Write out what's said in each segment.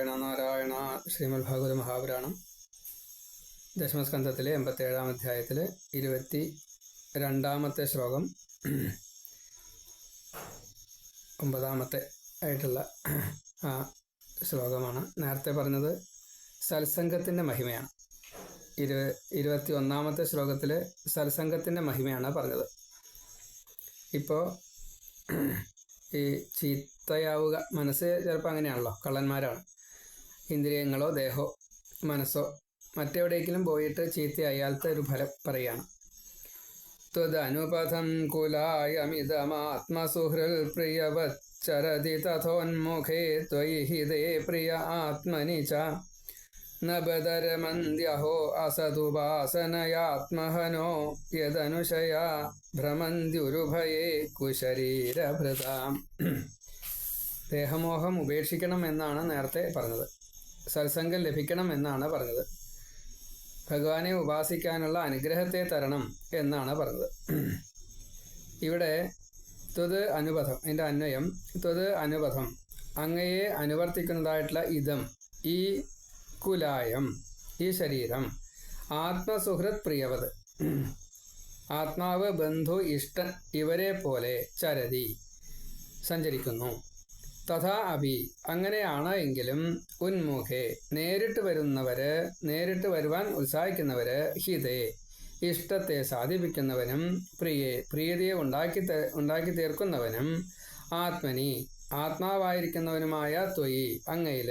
നാരായണ നാരായണ ശ്രീമദ് ഭാഗവത മഹാപുരാണം ദശമസ്കന്ധത്തിലെ എൺപത്തേഴാം അധ്യായത്തിലെ ഇരുപത്തി രണ്ടാമത്തെ ശ്ലോകം ഒമ്പതാമത്തെ ആയിട്ടുള്ള ആ ശ്ലോകമാണ്. നേരത്തെ പറഞ്ഞത് സത്സംഗത്തിന്റെ മഹിമയാണ്. ഇരു ഇരുപത്തി ഒന്നാമത്തെ ശ്ലോകത്തിൽ സത്സംഗത്തിന്റെ മഹിമയാണ് പറഞ്ഞത്. ഇപ്പോൾ ഈ ചീത്തയാവുക മനസ്സ് ചിലപ്പോൾ അങ്ങനെയാണല്ലോ കള്ളന്മാരാണ്. ഇന്ദ്രിയങ്ങളോ ദേഹോ മനസ്സോ മറ്റെവിടേക്കെങ്കിലും പോയിട്ട് ചീത്തയായാലത്തെ ഒരു ഫലം പറയുകയാണ് ത്വദനുപഥം കുലായമിതമാത്മസുഹൃൽ പ്രിയവച്ചരതി തഥോന്മുഖേ ത്വയി ഹിതേ പ്രിയ ആത്മനി ച. നബദരമന്ദ്യഹോ അസതുപാസനയാത്മഹനോ യദനുശയാ ഭ്രമന്ത്യുരുഭയേ കുശരീരഭൃതാം. ദേഹമോഹം ഉപേക്ഷിക്കണം എന്നാണ് നേരത്തെ പറഞ്ഞത്. സത്സംഗം ലഭിക്കണം എന്നാണ് പറഞ്ഞത്. ഭഗവാനെ ഉപാസിക്കാനുള്ള അനുഗ്രഹത്തെ തരണം എന്നാണ് പറഞ്ഞത്. ഇവിടെ ത്വത് അനുപഥം അതിന്റെ അന്വയം ത്വത് അനുപഥം അങ്ങയെ അനുവർത്തിക്കുന്നതായിട്ടുള്ള ഇതം ഈ കുലായം ഈ ശരീരം ആത്മസുഹൃത് പ്രിയവത് ആത്മാവ് ബന്ധു ഇഷ്ടൻ ഇവരെ പോലെ ചരതി സഞ്ചരിക്കുന്നു. തഥാ അഭി. അങ്ങനെയാണ് എങ്കിലും ഉന്മുഖേ. നേരിട്ട് വരുന്നവര് നേരിട്ട് വരുവാൻ ഉത്സാഹിക്കുന്നവര് ഹിതേ. ഇഷ്ടത്തെ സാധിപ്പിക്കുന്നവനും പ്രിയെ പ്രിയതയെ ഉണ്ടാക്കി ഉണ്ടാക്കി തീർക്കുന്നവനും ആത്മനി. ആത്മാവായിരിക്കുന്നവനുമായ ത്വയി അങ്ങയിൽ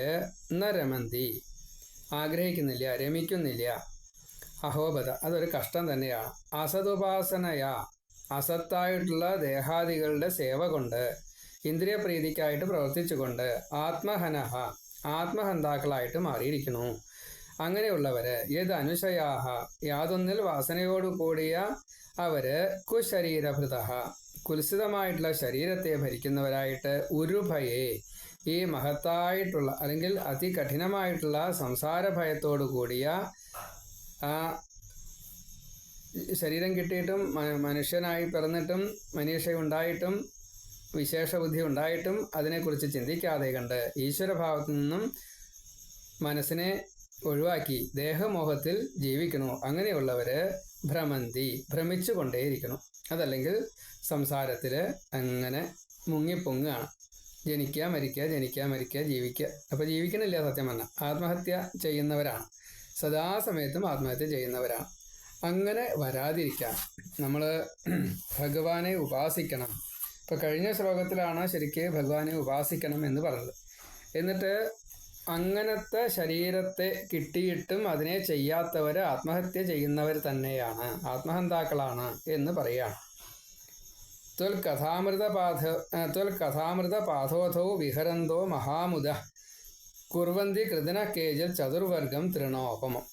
നരമന്തി. ആഗ്രഹിക്കുന്നില്ല രമിക്കുന്നില്ല. അഹോബത അതൊരു കഷ്ടം തന്നെയാണ്. അസതുപാസനയാ അസത്തായിട്ടുള്ള ദേഹാദികളുടെ സേവ കൊണ്ട് ഇന്ദ്രിയപ്രീതിക്കായിട്ട് പ്രവർത്തിച്ചുകൊണ്ട് ആത്മഹനഹ ആത്മഹന്താക്കളായിട്ട് മാറിയിരിക്കുന്നു. അങ്ങനെയുള്ളവര് ഏത് അനുശയാഹ യാതൊന്നിൽ വാസനയോടു കൂടിയ അവർ കുശരീരഭൃത കുൽസിതമായിട്ടുള്ള ശരീരത്തെ ഭരിക്കുന്നവരായിട്ട് ഉരുഭയെ. ഈ മഹത്തായിട്ടുള്ള അല്ലെങ്കിൽ അതികഠിനമായിട്ടുള്ള സംസാര ഭയത്തോടു കൂടിയ ശരീരം കിട്ടിയിട്ടും മനുഷ്യനായി പിറന്നിട്ടും മനുഷ്യ ഉണ്ടായിട്ടും വിശേഷ ബുദ്ധി ഉണ്ടായിട്ടും അതിനെക്കുറിച്ച് ചിന്തിക്കാതെ കണ്ട് ഈശ്വരഭാവത്തു നിന്നും മനസ്സിനെ ഒഴിവാക്കി ദേഹമോഹത്തിൽ ജീവിക്കണോ? അങ്ങനെയുള്ളവര് ഭ്രമന്തി ഭ്രമിച്ചു കൊണ്ടേയിരിക്കണം അതല്ലെങ്കിൽ സംസാരത്തിൽ അങ്ങനെ മുങ്ങിപ്പൊങ്ങുകയാണ്. ജനിക്കുക മരിക്കുക ജനിക്കുക മരിക്കുക ജീവിക്കുക. അപ്പോൾ ജീവിക്കണില്ല സത്യം പറഞ്ഞാൽ ആത്മഹത്യ ചെയ്യുന്നവരാണ്. സദാസമയത്തും ആത്മഹത്യ ചെയ്യുന്നവരാണ്. അങ്ങനെ വരാതിരിക്കാം നമ്മൾ ഭഗവാനെ ഉപാസിക്കണം. ഇപ്പൊ കഴിഞ്ഞ ശ്ലോകത്തിലാണ് ശരിക്ക് ഭഗവാനെ ഉപാസിക്കണം എന്ന് പറഞ്ഞത്. എന്നിട്ട് അങ്ങനത്തെ ശരീരത്തെ കിട്ടിയിട്ടും അതിനെ ചെയ്യാത്തവർ ആത്മഹത്യ ചെയ്യുന്നവർ തന്നെയാണ് ആത്മഹന്താക്കളാണ് എന്ന് പറയുകയാണ് ത്വൽ കഥാമൃത പാഥ ത്വൽ കഥാമൃത പാഥോഥോ വിഹരന്തോ മഹാമുദ. കുർവന്തി കൃതന കേജൽ ചതുർവർഗം തൃണോപമം.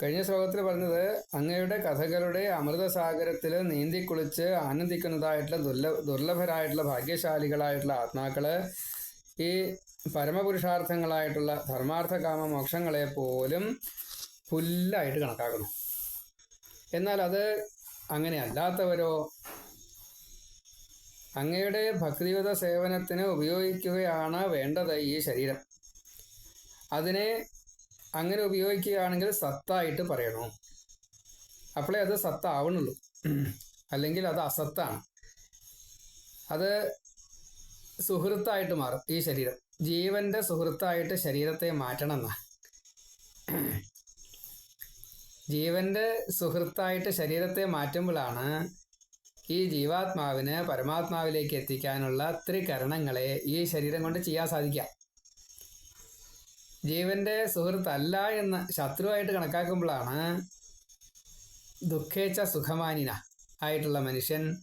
കഴിഞ്ഞ ശ്ലോകത്തിൽ പറഞ്ഞത് അങ്ങയുടെ കഥകളുടെ അമൃതസാഗരത്തിൽ നീന്തിക്കുളിച്ച് ആനന്ദിക്കുന്നതായിട്ടുള്ള ദുർലഭ ദുർലഭരായിട്ടുള്ള ഭാഗ്യശാലികളായിട്ടുള്ള ആത്മാക്കൾ ഈ പരമപുരുഷാർത്ഥങ്ങളായിട്ടുള്ള ധർമാർത്ഥ കാമ മോക്ഷങ്ങളെ പോലും പുല്ലായിട്ട് കണക്കാക്കുന്നു. എന്നാൽ അത് അങ്ങനെ അല്ലാത്തവരോ? അങ്ങയുടെ ഭക്തിയുത സേവനത്തിന് ഉപയോഗിക്കുകയാണ് വേണ്ടത് ഈ ശരീരം. അതിനെ അങ്ങനെ ഉപയോഗിക്കുകയാണെങ്കിൽ സത്തായിട്ട് പറയണോ? അപ്പോഴേ അത് സത്താവണുള്ളൂ. അല്ലെങ്കിൽ അത് അസത്താണ്. അത് സുഹൃത്തായിട്ട് മാറും ഈ ശരീരം. ജീവന്റെ സുഹൃത്തായിട്ട് ശരീരത്തെ മാറ്റണം എന്നാ ജീവന്റെ സുഹൃത്തായിട്ട് ശരീരത്തെ മാറ്റുമ്പോഴാണ് ഈ ജീവാത്മാവിന് പരമാത്മാവിലേക്ക് എത്തിക്കാനുള്ള ത്രികരണങ്ങളെ ഈ ശരീരം കൊണ്ട് ചെയ്യാൻ സാധിക്കാം ജീവന്റെ സുഹൃത്തല്ല എന്ന് ശത്രുവായിട്ട് കണക്കാക്കുമ്പോഴാണ് ദുഃഖേച്ച സുഖമാനിന ആയിട്ടുള്ള മനുഷ്യൻ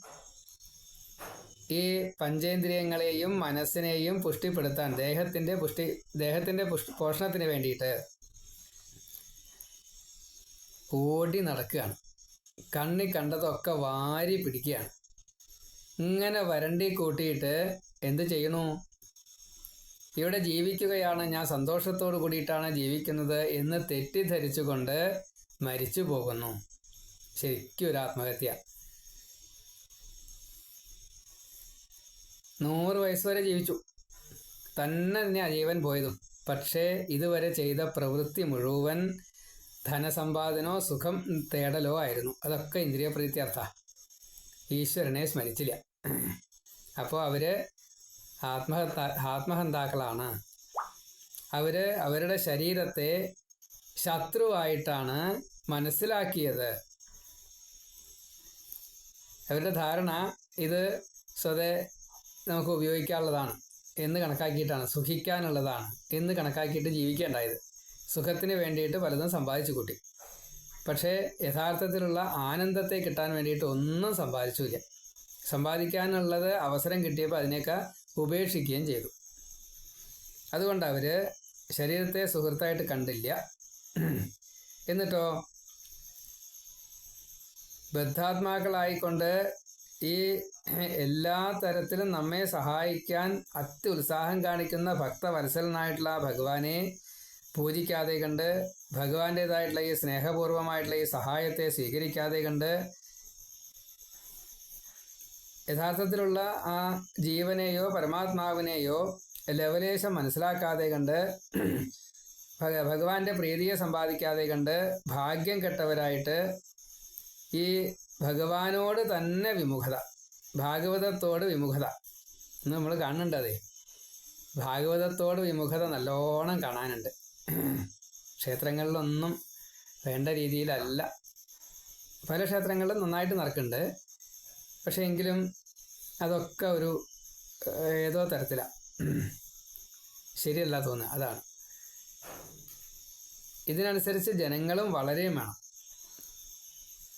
ഈ പഞ്ചേന്ദ്രിയങ്ങളെയും മനസ്സിനെയും പുഷ്ടിപ്പെടുത്താൻ ദേഹത്തിന്റെ പുഷ്ടി ദേഹത്തിന്റെ പുഷ് പോഷണത്തിന് വേണ്ടിയിട്ട് ഓടി നടക്കുകയാണ്. കണ്ണി കണ്ടതൊക്കെ വാരി പിടിക്കുകയാണ്. ഇങ്ങനെ വരണ്ടി കൂട്ടിയിട്ട് എന്ത് ചെയ്യണു ഇവിടെ ജീവിക്കുകയാണ്. ഞാൻ സന്തോഷത്തോടു കൂടിയിട്ടാണ് ജീവിക്കുന്നത് എന്ന് തെറ്റിദ്ധരിച്ചുകൊണ്ട് മരിച്ചു പോകുന്നു. ശരിക്കും ഒരു ആത്മഹത്യ. നൂറ് വയസ്സ് വരെ ജീവിച്ചു. തന്നെ തന്നെ ജീവൻ പോയതും. പക്ഷേ ഇതുവരെ ചെയ്ത പ്രവൃത്തി മുഴുവൻ ധനസമ്പാദനോ സുഖം തേടലോ ആയിരുന്നു. അതൊക്കെ ഇന്ദ്രിയ പ്രീത്യർത്ഥ ഈശ്വരനെ സ്മരിച്ചില്ല. അപ്പോൾ അവർ ആത്മഹത്ത ആത്മഹന്താക്കളാണ്. അവർ അവരുടെ ശരീരത്തെ ശത്രുവായിട്ടാണ് മനസ്സിലാക്കിയത്. അവരുടെ ധാരണ ഇത് സ്വതേ നമുക്ക് ഉപയോഗിക്കാനുള്ളതാണ്. എന്ന് കണക്കാക്കിയിട്ടാണ് സുഖിക്കാനുള്ളതാണ് എന്ന് കണക്കാക്കിയിട്ട് ജീവിക്കേണ്ടായത്. സുഖത്തിന് വേണ്ടിയിട്ട് പലതും സമ്പാദിച്ചു കൂട്ടി. പക്ഷേ യഥാർത്ഥത്തിലുള്ള ആനന്ദത്തെ കിട്ടാൻ വേണ്ടിയിട്ട് ഒന്നും സമ്പാദിച്ചില്ല. സമ്പാദിക്കാനുള്ളത് അവസരം കിട്ടിയപ്പോൾ അതിനേക്കാൾ ഉപേക്ഷിക്കുകയും ചെയ്തു. അതുകൊണ്ട് അവർ ശരീരത്തെ സുഹൃത്തായിട്ട് കണ്ടില്ല. എന്നിട്ടോ? ബദ്ധാത്മാക്കളായിക്കൊണ്ട് ഈ എല്ലാ തരത്തിലും നമ്മെ സഹായിക്കാൻ അത്യുത്സാഹം കാണിക്കുന്ന ഭക്തവത്സലനായിട്ടുള്ള ഭഗവാനെ പൂജിക്കാതെ കണ്ട് ഭഗവാന്റേതായിട്ടുള്ള ഈ സ്നേഹപൂർവമായിട്ടുള്ള ഈ സഹായത്തെ സ്വീകരിക്കാതെ കണ്ട് യഥാർത്ഥത്തിലുള്ള ആ ജീവനെയോ പരമാത്മാവിനെയോ ലവലേശം മനസ്സിലാക്കാതെ കണ്ട് ഭഗവാന്റെ പ്രീതിയെ സമ്പാദിക്കാതെ കണ്ട് ഭാഗ്യം കെട്ടവരായിട്ട് ഈ ഭഗവാനോട് തന്നെ വിമുഖത ഭാഗവതത്തോട് വിമുഖത. നമ്മൾ കാണുന്നുണ്ട് അതെ. ഭാഗവതത്തോട് വിമുഖത നല്ലോണം കാണാനുണ്ട്. ക്ഷേത്രങ്ങളിലൊന്നും വേണ്ട രീതിയിലല്ല. പല ക്ഷേത്രങ്ങളിലും നന്നായിട്ട് നടക്കുന്നുണ്ട്. പക്ഷേ എങ്കിലും അതൊക്കെ ഒരു ഏതോ തരത്തിലാണ് ശരിയല്ല തോന്നുക അതാണ്. ഇതിനനുസരിച്ച് ജനങ്ങളും വളരെ വേണം.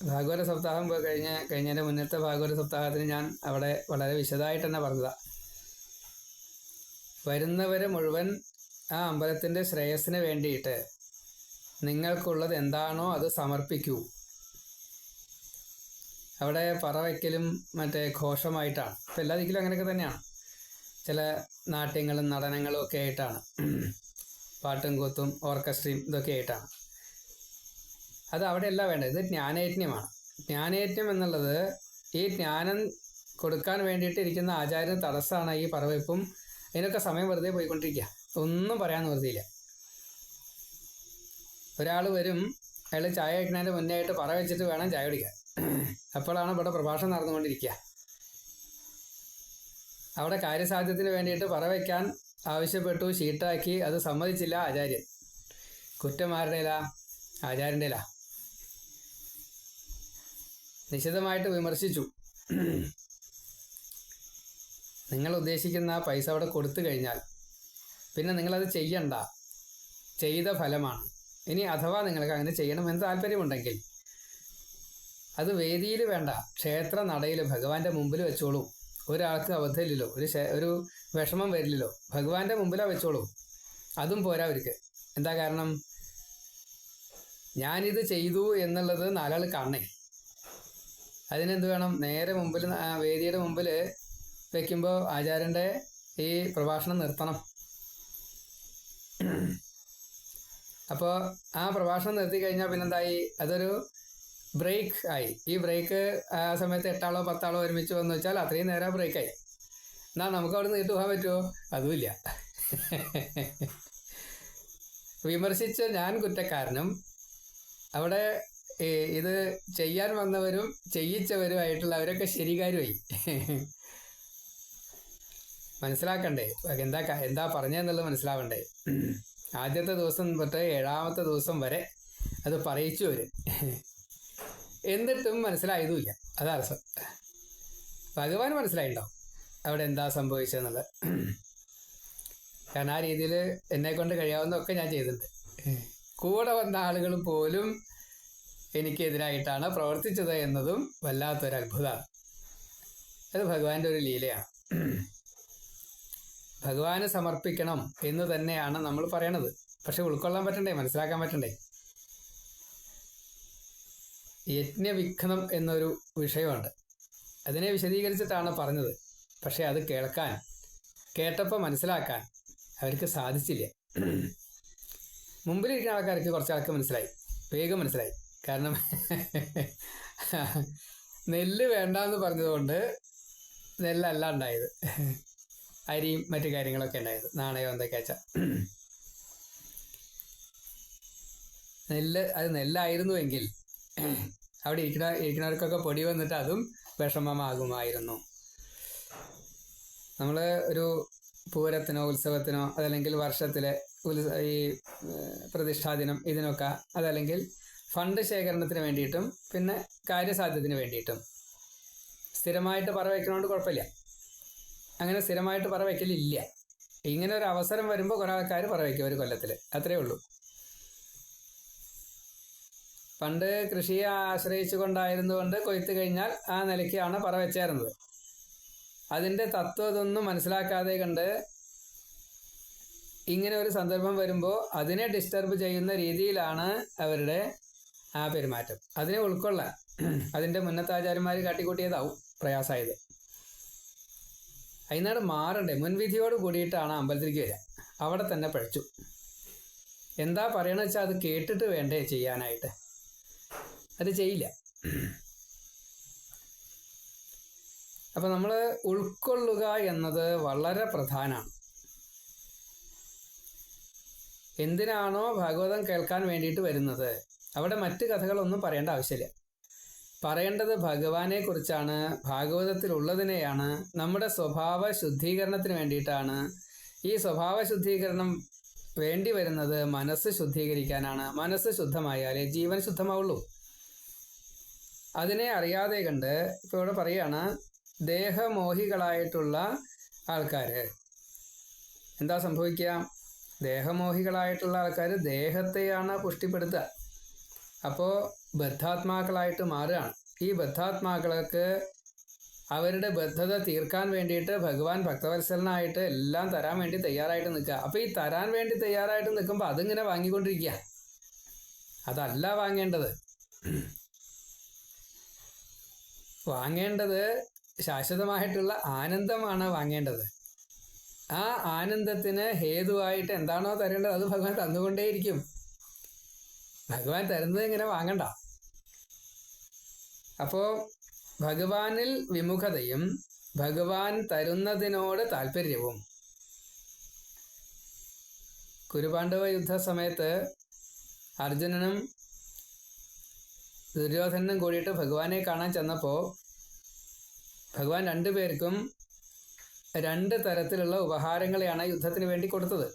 ഭാഗവത സപ്താഹം കഴിഞ്ഞ കഴിഞ്ഞതിന്റെ മുന്നത്തെ ഭാഗവത സപ്താഹത്തിന് ഞാൻ അവിടെ വളരെ വിശദമായിട്ട് തന്നെ പറഞ്ഞതാണ് വരുന്നവരെ മുഴുവൻ ആ അമ്പലത്തിന്റെ ശ്രേയസ്സിന് വേണ്ടിയിട്ട് നിങ്ങൾക്കുള്ളത് എന്താണോ അത് സമർപ്പിക്കൂ. അവിടെ പറ വയ്ക്കലും മറ്റേ ഘോഷമായിട്ടാണ്. ഇപ്പം എല്ലാ ദിക്കിലും അങ്ങനെയൊക്കെ തന്നെയാണ്. ചില നാട്യങ്ങളും നടനങ്ങളും ഒക്കെ ആയിട്ടാണ്. പാട്ടും കൂത്തും ഓർക്കസ്ട്രയും ഇതൊക്കെ ആയിട്ടാണ്. അത് അവിടെയല്ല വേണ്ടത്. ഇത് ജ്ഞാനയജ്ഞമാണ്. ജ്ഞാനയജ്ഞം എന്നുള്ളത് ഈ ജ്ഞാനം കൊടുക്കാൻ വേണ്ടിയിട്ട് ഇരിക്കുന്ന ആചാര്യന് തടസ്സമാണ് ഈ പറവയ്പ്പും. അതിനൊക്കെ സമയം വെറുതെ പോയിക്കൊണ്ടിരിക്കുക. ഒന്നും പറയാൻ വെറുതെയില്ല ഒരാൾ വരും അയാൾ ചായ കഴിക്കുന്നതിന്റെ മുന്നേ ആയിട്ട് പറ വെച്ചിട്ട് വേണം ചായ കുടിക്കാൻ. അപ്പോഴാണ് ഇവിടെ പ്രഭാഷണം നടന്നുകൊണ്ടിരിക്കുക. അവിടെ കാര്യസാധ്യത്തിന് വേണ്ടിയിട്ട് പറ വയ്ക്കാൻ ആവശ്യപ്പെട്ടു ഷീട്ടാക്കി അത് സമ്മതിച്ചില്ല ആചാര്യൻ. കുറ്റം ആരുടേലാ? ആചാര്യന്റെലാ നിശിതമായിട്ട് വിമർശിച്ചു. നിങ്ങൾ ഉദ്ദേശിക്കുന്ന പൈസ അവിടെ കൊടുത്തു കഴിഞ്ഞാൽ പിന്നെ നിങ്ങളത് ചെയ്യണ്ട. ചെയ്ത ഫലമാണ്. ഇനി അഥവാ നിങ്ങൾക്ക് അങ്ങനെ ചെയ്യണമെന്ന് താല്പര്യമുണ്ടെങ്കിൽ അത് വേദിയിൽ വേണ്ട. ക്ഷേത്ര നടയിൽ ഭഗവാന്റെ മുമ്പിൽ വെച്ചോളൂ. ഒരാൾക്ക് അവധയില്ലല്ലോ. ഒരു ഒരു വിഷമം വരില്ലല്ലോ. ഭഗവാന്റെ മുമ്പിലാണ് വെച്ചോളൂ. അതും പോരാ അവർക്ക്. എന്താ കാരണം? ഞാനിത് ചെയ്തു എന്നുള്ളത് നാലാൾ കാണണേ. അതിനെന്ത് വേണം? നേരെ മുമ്പിൽ വേദിയുടെ മുമ്പിൽ വെക്കുമ്പോൾ ആചാര്യന്റെ ഈ പ്രഭാഷണം നിർത്തണം. അപ്പോൾ ആ പ്രഭാഷണം നിർത്തി കഴിഞ്ഞാൽ പിന്നെന്തായി? അതൊരു ബ്രേക്ക് ആയി. ഈ ബ്രേക്ക് ആ സമയത്ത് എട്ടാളോ പത്താളോ ഒരുമിച്ച് വന്നു വെച്ചാൽ അത്രയും നേരം ബ്രേക്കായി എന്നാൽ നമുക്ക് അവിടെ നീട്ടു പോകാൻ പറ്റുമോ അതുമില്ല. വിമർശിച്ച ഞാൻ കുറ്റക്കാരനും അവിടെ ഇത് ചെയ്യാൻ വന്നവരും ചെയ്യിച്ചവരുമായിട്ടുള്ള അവരൊക്കെ ശരികാരുമായി. മനസ്സിലാക്കണ്ടേ? എന്താ എന്താ പറഞ്ഞതെന്നുള്ളത് മനസ്സിലാവണ്ടേ? ആദ്യത്തെ ദിവസം തൊട്ട് ഏഴാമത്തെ ദിവസം വരെ അത് പറയിച്ചു വരും എന്നിട്ടും മനസ്സിലായതുമില്ല. അതാ രസം ഭഗവാൻ മനസ്സിലായിണ്ടാവും അവിടെ എന്താ സംഭവിച്ചതെന്നുള്ളത് കാരണം ആ രീതിയിൽ എന്നെ കൊണ്ട് കഴിയാവുന്നതൊക്കെ ഞാൻ ചെയ്തിട്ടുണ്ട്. കൂടെ വന്ന ആളുകൾ പോലും എനിക്കെതിരായിട്ടാണ് പ്രവർത്തിച്ചത് എന്നതും വല്ലാത്തൊരു അത്ഭുതമാണ് അത് ഭഗവാന്റെ ഒരു ലീലയാണ്. ഭഗവാന് സമർപ്പിക്കണം എന്ന് തന്നെയാണ് നമ്മൾ പറയണത്. പക്ഷെ ഉൾക്കൊള്ളാൻ പറ്റണ്ടേ? മനസ്സിലാക്കാൻ പറ്റണ്ടേ? യജ്ഞവിഘ്നം എന്നൊരു വിഷയമുണ്ട്. അതിനെ വിശദീകരിച്ചിട്ടാണ് പറഞ്ഞത്. പക്ഷെ അത് കേൾക്കാൻ കേട്ടപ്പോൾ മനസ്സിലാക്കാൻ അവർക്ക് സാധിച്ചില്ല. മുമ്പിലിരിക്കുന്ന ആൾക്കാർക്ക് കുറച്ച് ആൾക്ക് മനസ്സിലായി. വേഗം മനസ്സിലായി. കാരണം നെല്ല് വേണ്ടെന്ന് പറഞ്ഞതുകൊണ്ട് നെല്ലല്ല ഉണ്ടായത്. അരിയും മറ്റു കാര്യങ്ങളൊക്കെ ഉണ്ടായത്. നാണയം എന്തൊക്കെ വെച്ചാൽ നെല്ല് അത് നെല്ലായിരുന്നുവെങ്കിൽ അവിടെ ഇരിക്കുന്ന ഇരിക്കുന്നവർക്കൊക്കെ പൊടി വന്നിട്ട് അതും വിഷമമാകുമായിരുന്നു. നമ്മൾ ഒരു പൂരത്തിനോ ഉത്സവത്തിനോ അതല്ലെങ്കിൽ വർഷത്തിലെ ഈ പ്രതിഷ്ഠാദിനം ഇതിനൊക്കെ അതല്ലെങ്കിൽ ഫണ്ട് ശേഖരണത്തിന് വേണ്ടിയിട്ടും പിന്നെ കാര്യസാധ്യത്തിന് വേണ്ടിയിട്ടും. സ്ഥിരമായിട്ട് പറ വയ്ക്കണോണ്ട് കുഴപ്പമില്ല. അങ്ങനെ സ്ഥിരമായിട്ട് പറ വയ്ക്കലില്ല ഇങ്ങനെ ഒരു അവസരം വരുമ്പോൾ കുറേ ആൾക്കാർ പറ വയ്ക്കും ഒരു കൊല്ലത്തിൽ അത്രേ ഉള്ളൂ. പണ്ട് കൃഷിയെ ആശ്രയിച്ചു കൊണ്ടായിരുന്നുകൊണ്ട് കൊയ്ത്ത് കഴിഞ്ഞാൽ ആ നിലയ്ക്കാണ് പറ വെച്ചായിരുന്നത് അതിന്റെ തത്വം ഇതൊന്നും മനസ്സിലാക്കാതെ കണ്ട് ഇങ്ങനെ ഒരു സന്ദർഭം വരുമ്പോൾ അതിനെ ഡിസ്റ്റർബ് ചെയ്യുന്ന രീതിയിലാണ് അവരുടെ ആ പെരുമാറ്റം. അതിനെ ഉൾക്കൊള്ളാൻ അതിന്റെ മുന്നത്തെ ആചാര്യന്മാർ കാട്ടിക്കൂട്ടിയതാവും പ്രയാസമായത് അതിനാട് മാറണ്ടേ? മുൻവിധിയോട് കൂടിയിട്ടാണ് അമ്പലത്തിലേക്ക് വരിക അവിടെ തന്നെ പഴച്ചു. എന്താ പറയണമെന്ന് വെച്ചാൽ അത് കേട്ടിട്ട് വേണ്ടേ ചെയ്യാനായിട്ട്? അത് ചെയ്യില്ല. അപ്പം നമ്മൾ ഉൾക്കൊള്ളുക എന്നത് വളരെ പ്രധാനമാണ് എന്തിനാണോ ഭാഗവതം കേൾക്കാൻ വേണ്ടിയിട്ട് വരുന്നത്? അവിടെ മറ്റ് കഥകളൊന്നും പറയേണ്ട ആവശ്യമില്ല. പറയേണ്ടത് ഭഗവാനെ കുറിച്ചാണ് ഭാഗവതത്തിലുള്ളതിനെയാണ് നമ്മുടെ സ്വഭാവ ശുദ്ധീകരണത്തിന് വേണ്ടിയിട്ടാണ്. ഈ സ്വഭാവ ശുദ്ധീകരണം വേണ്ടി വരുന്നത് മനസ്സ് ശുദ്ധീകരിക്കാനാണ്. മനസ്സ് ശുദ്ധമായാലേ ജീവൻ ശുദ്ധമാവുള്ളൂ. അതിനെ അറിയാതെ കണ്ട് ഇപ്പോൾ ഇവിടെ പറയുകയാണ് ദേഹമോഹികളായിട്ടുള്ള ആൾക്കാർ എന്താ സംഭവിക്കുക? ദേഹമോഹികളായിട്ടുള്ള ആൾക്കാർ ദേഹത്തെയാണ് പുഷ്ടിപ്പെടുത്തുക. അപ്പോൾ ബദ്ധാത്മാക്കളായിട്ട് മാറുകയാണ്. ഈ ബദ്ധാത്മാക്കൾക്ക് അവരുടെ ബദ്ധത തീർക്കാൻ വേണ്ടിയിട്ട് ഭഗവാൻ ഭക്തവത്സലനായിട്ട് എല്ലാം തരാൻ വേണ്ടി തയ്യാറായിട്ട് നിൽക്കുക. അപ്പോൾ ഈ തരാൻ വേണ്ടി തയ്യാറായിട്ട് നിൽക്കുമ്പോൾ അതിങ്ങനെ വാങ്ങിക്കൊണ്ടിരിക്കുക. അതല്ല വാങ്ങേണ്ടത്. വാങ്ങേണ്ടത് ശാശ്വതമായിട്ടുള്ള ആനന്ദമാണ് വാങ്ങേണ്ടത്. ആ ആനന്ദത്തിന് ഹേതുവായിട്ട് എന്താണോ തരേണ്ടത് അത് ഭഗവാൻ തന്നുകൊണ്ടേയിരിക്കും. ഭഗവാൻ തരുന്നത് ഇങ്ങനെ വാങ്ങണ്ട. അപ്പോൾ ഭഗവാനിൽ വിമുഖതയും ഭഗവാൻ തരുന്നതിനോട് താല്പര്യവും. കുരുപാണ്ഡവ യുദ്ധ സമയത്ത് അർജുനനും ദുര്യോധനനും കൂടിയിട്ട് ഭഗവാനെ കാണാൻ ചെന്നപ്പോൾ ഭഗവാൻ രണ്ടുപേർക്കും രണ്ട് തരത്തിലുള്ള ഉപഹാരങ്ങളെയാണ് യുദ്ധത്തിന് വേണ്ടി കൊടുത്തത്.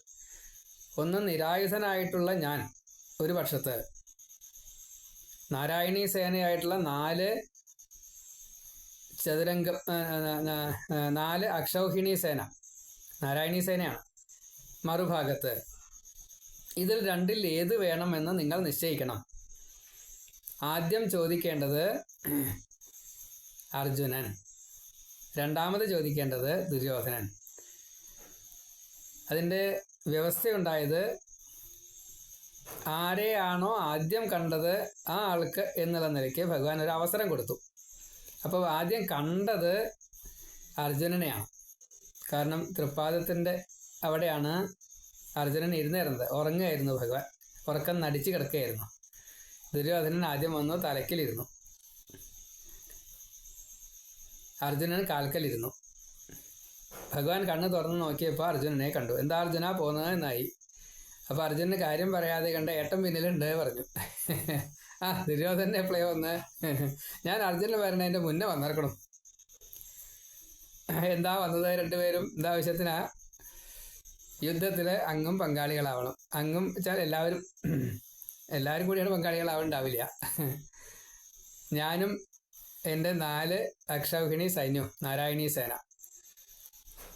ഒന്ന് നിരായുധനായിട്ടുള്ള ഞാൻ ഒരു പക്ഷത്ത്. നാരായണീ സേനയായിട്ടുള്ള നാല് ചതുരംഗ നാല് അക്ഷൗഹിണി സേന നാരായണീ സേനയാണ് മറുഭാഗത്ത്. ഇതിൽ രണ്ടിൽ ഏത് വേണമെന്ന് നിങ്ങൾ നിശ്ചയിക്കണം. ആദ്യം ചോദിക്കേണ്ടത് അർജുനൻ. രണ്ടാമത് ചോദിക്കേണ്ടത് ദുര്യോധനൻ. അതിന്റെ വ്യവസ്ഥയുണ്ടായത് ആരെയാണോ ആദ്യം കണ്ടത് ആ ആൾക്ക് എന്നുള്ള നിലയ്ക്ക് ഭഗവാൻ ഒരു അവസരം കൊടുത്തു. അപ്പോൾ ആദ്യം കണ്ടത് അർജുനനെയാണ്. കാരണം തൃപ്പാദത്തിന്റെ അവിടെയാണ് അർജുനൻ ഇരുന്നിരുന്നത് ഉറങ്ങുകയായിരുന്നു ഭഗവാൻ. ഉറക്കം നടിച്ചു കിടക്കുകയായിരുന്നു. ദുര്യോധനൻ ആദ്യം വന്നു തലക്കിലിരുന്നു അർജുനൻ കാൽക്കലിരുന്നു. ഭഗവാൻ കണ്ണ് തുറന്ന് നോക്കിയപ്പോൾ അർജുനനെ കണ്ടു. എന്താ അർജുന പോകുന്നത്? എന്നായി. അപ്പോൾ അർജുനന് കാര്യം പറയാതെ കണ്ട ഏട്ടൻ പിന്നിലുണ്ട് പറഞ്ഞു. ആ ദുര്യോധനൻ എപ്പോഴേ വന്ന്? ഞാൻ അർജുനൻ വരണതിന്റെ മുന്നേ വന്നിറക്കണം. എന്താ വന്നത് രണ്ടുപേരും? എന്താ ആവശ്യത്തിനാ? യുദ്ധത്തിൽ അങ്ങും പങ്കാളികളാവണം. അങ്ങും വെച്ചാൽ എല്ലാവരും എല്ലാവരും കൂടിയാണ് പങ്കാളികളാവുണ്ടാവില്ല. ഞാനും എന്റെ നാല് അക്ഷൗഹിണി സൈന്യവും നാരായണീ സേന.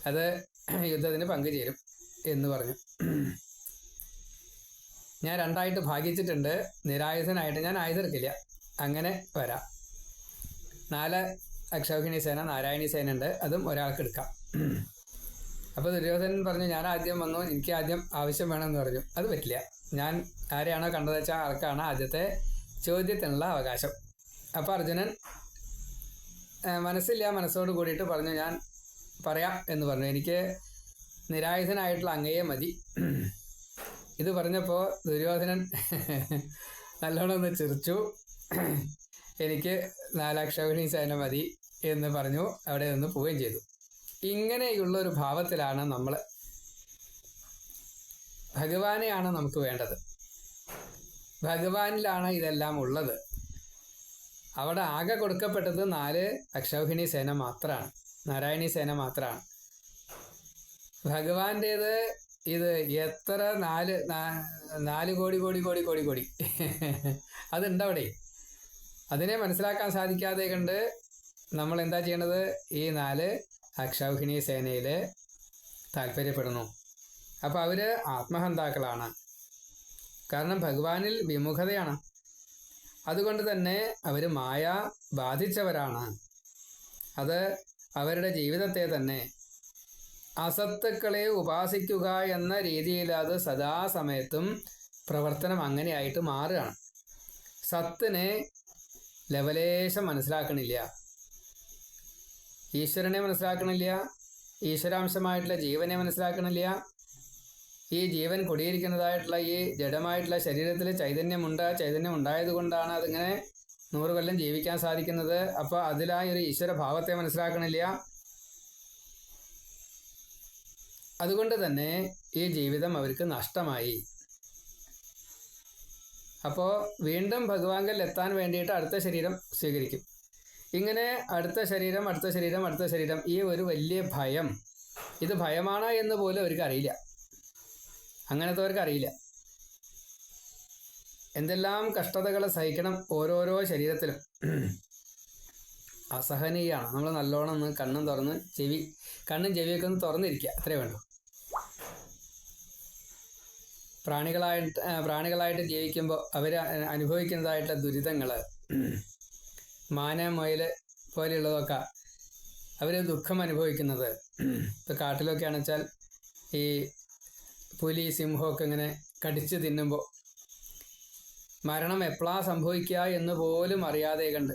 അത് യുദ്ധത്തിന് പങ്കുചേരും എന്ന് പറഞ്ഞു. ഞാൻ രണ്ടായിട്ട് ഭാഗിച്ചിട്ടുണ്ട്. നിരായുധനായിട്ട് ഞാൻ ആയുധർക്കില്ല അങ്ങനെ വരാം. നാല് അക്ഷൗഹിണി സേന നാരായണീ സേന ഉണ്ട് അതും ഒരാൾക്ക് എടുക്കാം അപ്പോൾ ദുര്യോധനൻ പറഞ്ഞു ഞാൻ ആദ്യം വന്നു എനിക്ക് ആദ്യം ആവശ്യം വേണമെന്ന് പറഞ്ഞു. അത് പറ്റില്ല. ഞാൻ ആരെയാണോ കണ്ടത് വെച്ചാൽ ആൾക്കാണ് ആദ്യത്തെ ചോദ്യത്തിനുള്ള അവകാശം. അപ്പോൾ അർജുനൻ മനസ്സില്ല മനസ്സോട് കൂടിയിട്ട് പറഞ്ഞു ഞാൻ പറയാം എന്ന് പറഞ്ഞു. എനിക്ക് നിരായുധനായിട്ടുള്ള അങ്ങയെ മതി. ഇത് പറഞ്ഞപ്പോൾ ദുര്യോധനൻ നല്ലോണം ഒന്ന് ചിരിച്ചു. എനിക്ക് നാലാക്ഷോഹിണി സേന മതി എന്ന് പറഞ്ഞു. അവിടെ നിന്ന് പോവുകയും ചെയ്തു. ഇങ്ങനെയുള്ള ഒരു ഭാവത്തിലാണ് നമ്മൾ ഭഗവാനെയാണ് നമുക്ക് വേണ്ടത്. ഭഗവാനിലാണ് ഇതെല്ലാം ഉള്ളത്. അവിടെ ആകെ കൊടുക്കപ്പെട്ടത് നാല് അക്ഷൗഹിണി സേന മാത്രമാണ് നാരായണി സേന മാത്രമാണ് ഭഗവാന്റേത് ഇത് എത്ര നാല് നാല് കോടി കോടി കോടി കോടി കോടി. അതുണ്ടവിടെ അതിനെ മനസ്സിലാക്കാൻ സാധിക്കാതെ കണ്ട് നമ്മൾ എന്താ ചെയ്യണത്? ഈ നാല് അക്ഷൗഹിണി സേനയിൽ താല്പര്യപ്പെടുന്നു. അപ്പോൾ അവർ ആത്മഹന്താക്കളാണ്. കാരണം ഭഗവാനിൽ വിമുഖതയാണ്. അതുകൊണ്ട് തന്നെ അവർ മായ ബാധിച്ചവരാണ്. അത് അവരുടെ ജീവിതത്തെ തന്നെ അസത്തുക്കളെ ഉപാസിക്കുക എന്ന രീതിയിൽ അത് സദാസമയത്തും പ്രവർത്തനം അങ്ങനെയായിട്ട് മാറുകയാണ്. സത്തിനെ ലവലേശം മനസ്സിലാക്കണില്ല. ഈശ്വരനെ മനസ്സിലാക്കണില്ല ഈശ്വരാംശമായിട്ടുള്ള ജീവനെ മനസ്സിലാക്കണില്ല. ഈ ജീവൻ കുടിയിരിക്കുന്നതായിട്ടുള്ള ഈ ജഡമായിട്ടുള്ള ശരീരത്തിൽ ചൈതന്യമുണ്ട് ചൈതന്യം ഉണ്ടായത് കൊണ്ടാണ് അതിങ്ങനെ നൂറ് കൊല്ലം ജീവിക്കാൻ സാധിക്കുന്നത്. അപ്പോൾ അതിലായ ഒരു ഈശ്വര ഭാവത്തെ മനസ്സിലാക്കണില്ല. അതുകൊണ്ട് തന്നെ ഈ ജീവിതം അവർക്ക് നഷ്ടമായി. അപ്പോൾ വീണ്ടും ഭഗവാങ്കൽ എത്താൻ വേണ്ടിയിട്ട് അടുത്ത ശരീരം സ്വീകരിക്കും. ഇങ്ങനെ അടുത്ത ശരീരം അടുത്ത ശരീരം അടുത്ത ശരീരം ഈ ഒരു വലിയ ഭയം. ഇത് ഭയമാണ് എന്ന് പോലും അവർക്ക് അറിയില്ല. അങ്ങനത്തെവർക്ക് അറിയില്ല. എന്തെല്ലാം കഷ്ടതകൾ സഹിക്കണം ഓരോരോ ശരീരത്തിലും. അസഹനീയമാണ് നമ്മൾ നല്ലോണം കണ്ണും തുറന്ന് ചെവി കണ്ണും ചെവിയൊക്കെ ഒന്ന് തുറന്നിരിക്കുക. അത്രേ വേണ്ടു. പ്രാണികളായിട്ട് പ്രാണികളായിട്ട് ജീവിക്കുമ്പോൾ അവർ അനുഭവിക്കുന്നതായിട്ടുള്ള ദുരിതങ്ങൾ മാന മുയൽ പോലെയുള്ളതൊക്കെ അവർ ദുഃഖം അനുഭവിക്കുന്നത്. ഇപ്പോൾ കാട്ടിലൊക്കെ ആണെച്ചാൽ ഈ പുലി സിംഹമൊക്കെ ഇങ്ങനെ കടിച്ച് തിന്നുമ്പോൾ മരണം എപ്പോഴാ സംഭവിക്കുക എന്ന് പോലും അറിയാതെ കണ്ട്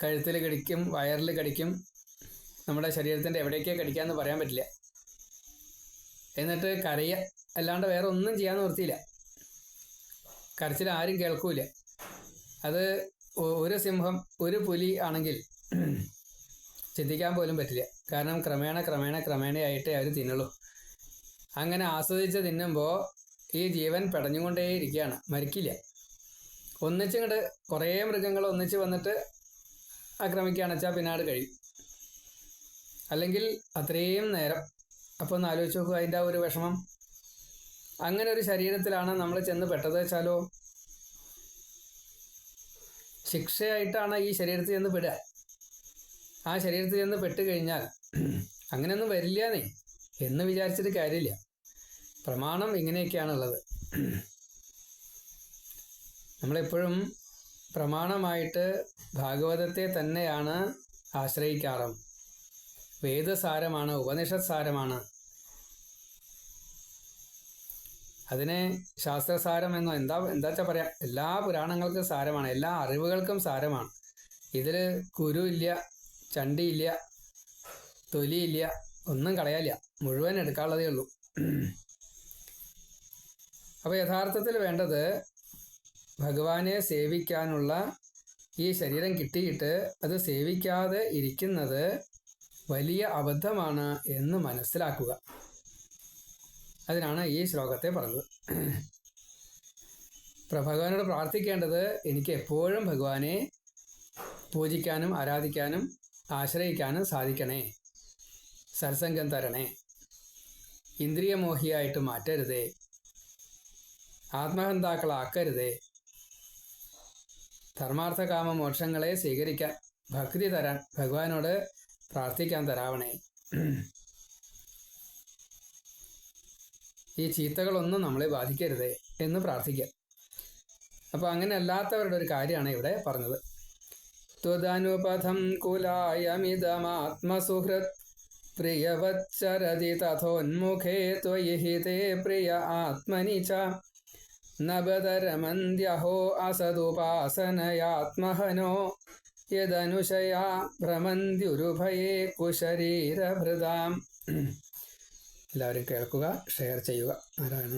കഴുത്തിൽ കടിക്കും വയറിൽ കടിക്കും നമ്മുടെ ശരീരത്തിന്റെ എവിടേക്കേ കടിക്കാമെന്ന് പറയാൻ പറ്റില്ല. എന്നിട്ട് കരയ അല്ലാണ്ട് വേറെ ഒന്നും ചെയ്യാൻ നിർത്തിയില്ല കരച്ചിൽ ആരും കേൾക്കൂല അത് ഒരു സിംഹം ഒരു പുലി ആണെങ്കിൽ ചിന്തിക്കാൻ പോലും പറ്റില്ല. കാരണം ക്രമേണ ക്രമേണ ക്രമേണയായിട്ടേ അവർ തിന്നുള്ളൂ. അങ്ങനെ ആസ്വദിച്ച് തിന്നുമ്പോൾ ഈ ജീവൻ പെടഞ്ഞുകൊണ്ടേയിരിക്കുകയാണ്. മരിക്കില്ല. ഒന്നിച്ചിങ്ങോട്ട് കുറേ മൃഗങ്ങൾ ഒന്നിച്ച് വന്നിട്ട് ആക്രമിക്കുകയാണ് വെച്ചാൽ പിന്നാട് കഴിയും. അല്ലെങ്കിൽ അത്രയും നേരം. അപ്പോൾ ഒന്ന് ആലോചിച്ച് നോക്കുക അതിന്റെ ആ ഒരു വിഷമം. അങ്ങനെ ഒരു ശരീരത്തിലാണ് നമ്മൾ ചെന്ന് പെട്ടത് വെച്ചാലോ? ശിക്ഷയായിട്ടാണ് ഈ ശരീരത്തിൽ ചെന്ന് പെടുക. ആ ശരീരത്തിൽ ചെന്ന് പെട്ട് കഴിഞ്ഞാൽ അങ്ങനെയൊന്നും വരില്ലാന്നേ എന്ന് വിചാരിച്ചിട്ട് കാര്യമില്ല. പ്രമാണം ഇങ്ങനെയൊക്കെയാണുള്ളത്. നമ്മളെപ്പോഴും പ്രമാണമായിട്ട് ഭാഗവതത്തെ തന്നെയാണ് ആശ്രയിക്കാറും. വേദസാരമാണ് ഉപനിഷത് സാരമാണ് അതിനെ ശാസ്ത്രസാരം എന്നോ എന്താ എന്താ വെച്ചാൽ പറയാം എല്ലാ പുരാണങ്ങൾക്കും സാരമാണ് എല്ലാ അറിവുകൾക്കും സാരമാണ്. ഇതിൽ കുരു ഇല്ല ചണ്ടിയില്ല തൊലിയില്ല ഒന്നും കളയാലില്ല മുഴുവൻ എടുക്കാനുള്ളതേ ഉള്ളൂ. അപ്പോൾ യഥാർത്ഥത്തിൽ വേണ്ടത് ഭഗവാനെ സേവിക്കാനുള്ള ഈ ശരീരം കിട്ടിയിട്ട് അത് സേവിക്കാതെ ഇരിക്കുന്നത് വലിയ അബദ്ധമാണ് എന്ന് മനസ്സിലാക്കുക. അതിനാണ് ഈ ശ്ലോകത്തെ പറഞ്ഞത്. ഭഗവാനോട് പ്രാർത്ഥിക്കേണ്ടത് എനിക്ക് എപ്പോഴും ഭഗവാനെ പൂജിക്കാനും ആരാധിക്കാനും ആശ്രയിക്കാനും സാധിക്കണേ. സത്സംഗം തരണേ. ഇന്ദ്രിയമോഹിയായിട്ട് മാറ്റരുതേ. ആത്മഹന്താക്കളാക്കരുതേ. ധർമാർത്ഥകാമ മോക്ഷങ്ങളെ സ്വീകരിക്കാൻ ഭക്തി തരാൻ ഭഗവാനോട് പ്രാർത്ഥിക്കാൻ തരാവണേ. ഈ ചീത്തകളൊന്നും നമ്മളെ ബാധിക്കരുത് എന്ന് പ്രാർത്ഥിക്കാം. അപ്പോൾ അങ്ങനെ അല്ലാത്തവരുടെ ഒരു കാര്യമാണ് ഇവിടെ പറഞ്ഞത്. ത്വദനുപഥം കുലായമിതമാത്മസുഹൃത് പ്രിയവച്ചരതി തഥോന്മുഖേ ത്വയിഹിതേ പ്രിയ ആത്മനി ച നബതരമന്ത്യഹോ അസതുപാസനയാത്മഹനോ യദനുശയാ ഭ്രമന്ത്യുരുഭയേ കുശരീരഭൃതാം. എല്ലാവരും കേൾക്കുക ഷെയർ ചെയ്യുക. നാരായണ